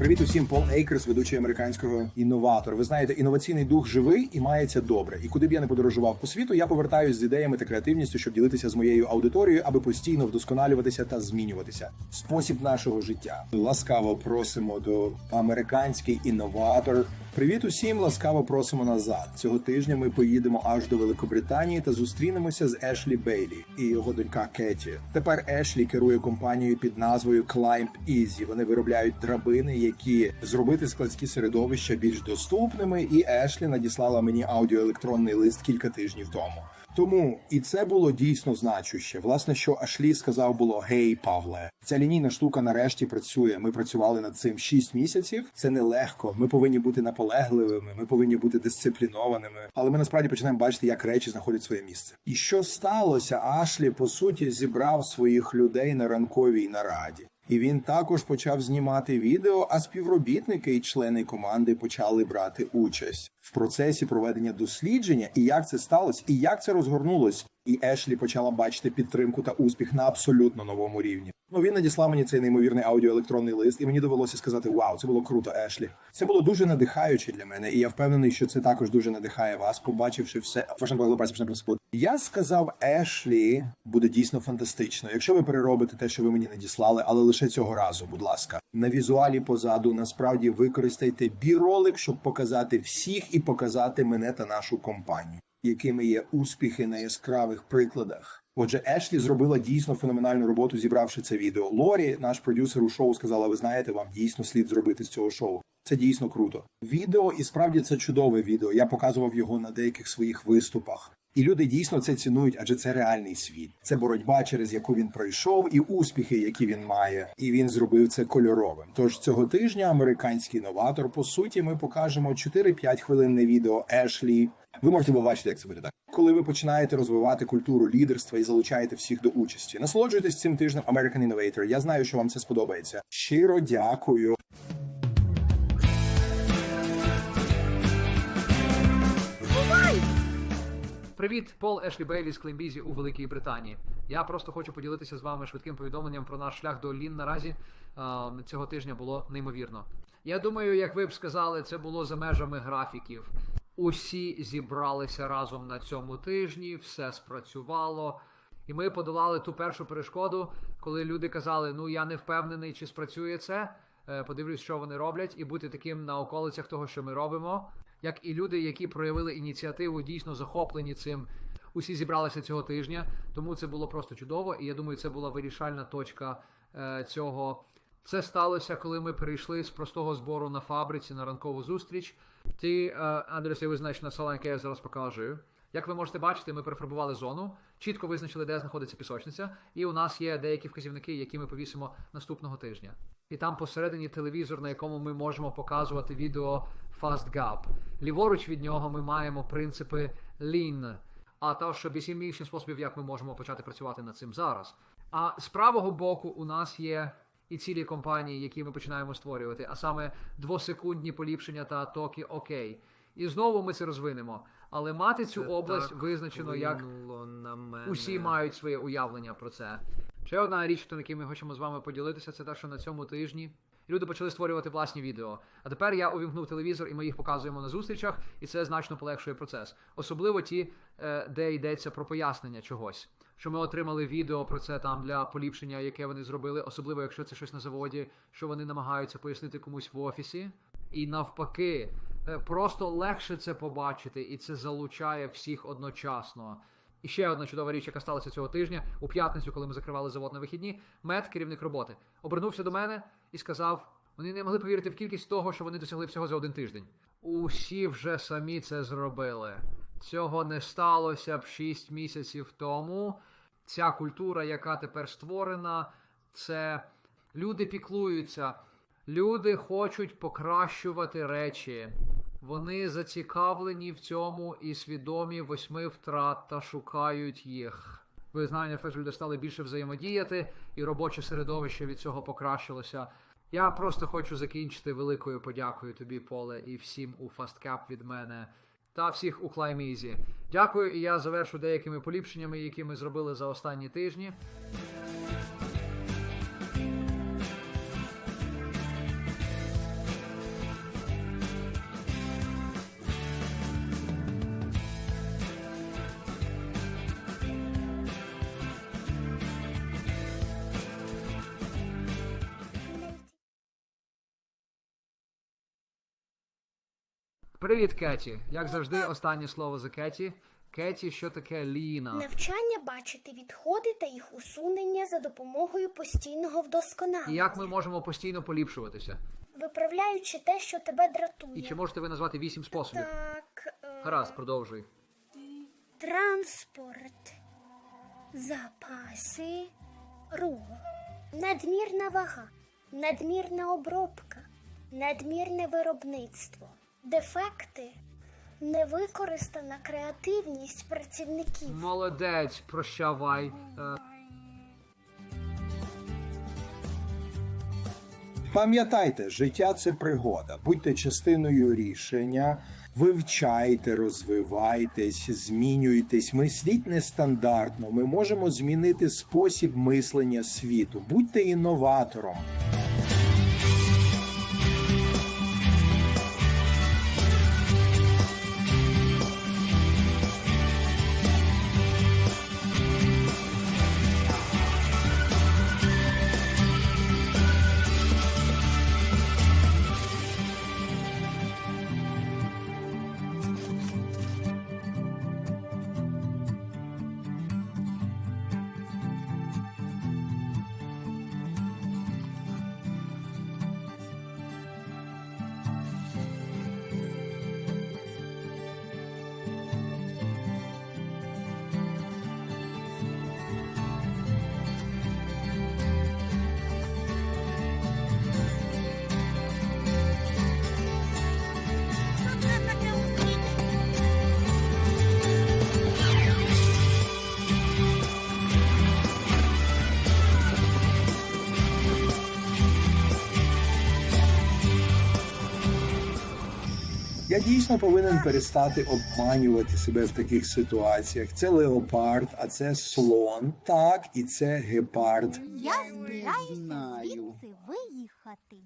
Привіт усім, Пол Ейкерс, ведучий американського інноватор. Ви знаєте, інноваційний дух живий і мається добре. І куди б я не подорожував по світу, я повертаюсь з ідеями та креативністю, щоб ділитися з моєю аудиторією, аби постійно вдосконалюватися та змінюватися. Спосіб нашого життя. Ласкаво просимо до американський інноватор. Привіт усім, ласкаво просимо назад. Цього тижня ми поїдемо аж до Великобританії та зустрінемося з Ешлі Бейлі і його донька Кеті. Тепер Ешлі керує компанією під назвою Climb Easy. Вони виробляють драбини, які зробити складські середовища більш доступними. І Ешлі надіслала мені аудіоелектронний лист кілька тижнів тому. Тому і це було дійсно значуще. Власне, що Ашлі сказав було Гей, Павле, ця лінійна штука нарешті працює. Ми працювали над цим 6 місяців. Це нелегко. Ми повинні бути наполегливими, ми повинні бути дисциплінованими. Але ми насправді починаємо бачити, як речі знаходять своє місце. І що сталося? Ашлі по суті зібрав своїх людей на ранковій нараді. І він також почав знімати відео, а співробітники і члени команди почали брати участь в процесі проведення дослідження, і як це сталося, і як це розгорнулось. І Ешлі почала бачити підтримку та успіх на абсолютно новому рівні. Ну він надіслав мені цей неймовірний аудіоелектронний лист, і мені довелося сказати: Вау, це було круто, Ешлі. Це було дуже надихаюче для мене, і я впевнений, що це також дуже надихає вас, побачивши все. Я сказав Ешлі буде дійсно фантастично. Якщо ви переробите те, що ви мені надіслали, але лише цього разу, будь ласка, на візуалі позаду насправді використайте біролик, щоб показати всіх і показати мене та нашу компанію, якими є успіхи на яскравих прикладах. Отже, Ешлі зробила дійсно феноменальну роботу, зібравши це відео. Лорі, наш продюсер у шоу, сказала: ви знаєте, вам дійсно слід зробити з цього шоу. Це дійсно круто. Відео, і справді це чудове відео. Я показував його на деяких своїх виступах. І люди дійсно це цінують, адже це реальний світ. Це боротьба, через яку він пройшов, і успіхи, які він має. І він зробив це кольоровим. Тож цього тижня американський новатор. По суті, ми покажемо 4-5 хвилинне відео Ешлі. Ви можете побачити, як це виглядає. Коли ви починаєте розвивати культуру лідерства і залучаєте всіх до участі. Насолоджуйтесь цим тижнем American Innovator. Я знаю, що вам це сподобається. Щиро дякую. Привіт, Пол Ешлі Бейлі з Клеймбізі у Великій Британії. Я просто хочу поділитися з вами швидким повідомленням про наш шлях до Лін наразі. Цього тижня було неймовірно. Я думаю, як ви б сказали, це було за межами графіків. Усі зібралися разом на цьому тижні, все спрацювало. І ми подолали ту першу перешкоду, коли люди казали: Ну я не впевнений, чи спрацює це. Е, Подивлюсь, що вони роблять, і бути таким на околицях того, що ми робимо. Як і люди, які проявили ініціативу, дійсно захоплені цим. Усі зібралися цього тижня, тому це було просто чудово. І я думаю, це була вирішальна точка е, цього. Це сталося, коли ми перейшли з простого збору на фабриці на ранкову зустріч. Ті е, адреси визначена села, яке я зараз покажу. Як ви можете бачити, ми перефарбували зону, чітко визначили, де знаходиться пісочниця, і у нас є деякі вказівники, які ми повісимо наступного тижня. І там посередині телевізор, на якому ми можемо показувати відео Fast Gap. Ліворуч від нього ми маємо принципи Lean, а також більше більше способів, як ми можемо почати працювати над цим зараз. А з правого боку у нас є і цілі компанії, які ми починаємо створювати, а саме двосекундні поліпшення та токи окей. І знову ми це розвинемо. Але мати цю область визначено як усі мають своє уявлення про це. Ще одна річ, на якій ми хочемо з вами поділитися, це те, що на цьому тижні люди почали створювати власні відео. А тепер я увімкнув телевізор, і ми їх показуємо на зустрічах, і це значно полегшує процес. Особливо ті, е, де йдеться про пояснення чогось. Що ми отримали відео про це там для поліпшення, яке вони зробили, особливо якщо це щось на заводі, що вони намагаються пояснити комусь в офісі. І навпаки, просто легше це побачити, і це залучає всіх одночасно. І ще одна чудова річ, яка сталася цього тижня, у п'ятницю, коли ми закривали завод на вихідні, мед, керівник роботи, обернувся до мене і сказав: вони не могли повірити в кількість того, що вони досягли всього за один тиждень. Усі вже самі це зробили. Цього не сталося б 6 місяців тому. Ця культура, яка тепер створена, це люди піклуються, люди хочуть покращувати речі. Вони зацікавлені в цьому і свідомі восьми втрат та шукають їх. Ви знаєте, що стали більше взаємодіяти, і робоче середовище від цього покращилося. Я просто хочу закінчити великою подякою тобі, Поле, і всім у FastCap від мене та всіх у Клаймізі. Дякую, і я завершу деякими поліпшеннями, які ми зробили за останні тижні. Привіт, Кеті. Як завжди, останнє слово за Кеті. Кеті, що таке Ліна? Навчання бачити відходи та їх усунення за допомогою постійного І вдосконалення, як ми можемо постійно поліпшуватися? виправляючи те, що тебе дратує. І чи можете ви назвати вісім способів? Так, е, Гаразд, продовжуй. транспорт, запаси, рух, надмірна вага, надмірна обробка, надмірне виробництво, дефекти, невикористана креативність працівників. Молодець, прощавай. Пам'ятайте, життя це пригода. Будьте частиною рішення, вивчайте, розвивайтесь, змінюйтесь, мисліть нестандартно. Ми можемо змінити спосіб мислення світу. Будьте інноватором. Я дійсно повинен перестати обманювати себе в таких ситуаціях. Це леопард, а це слон. Так, і це гепард. Я збираюся звідси виїхати.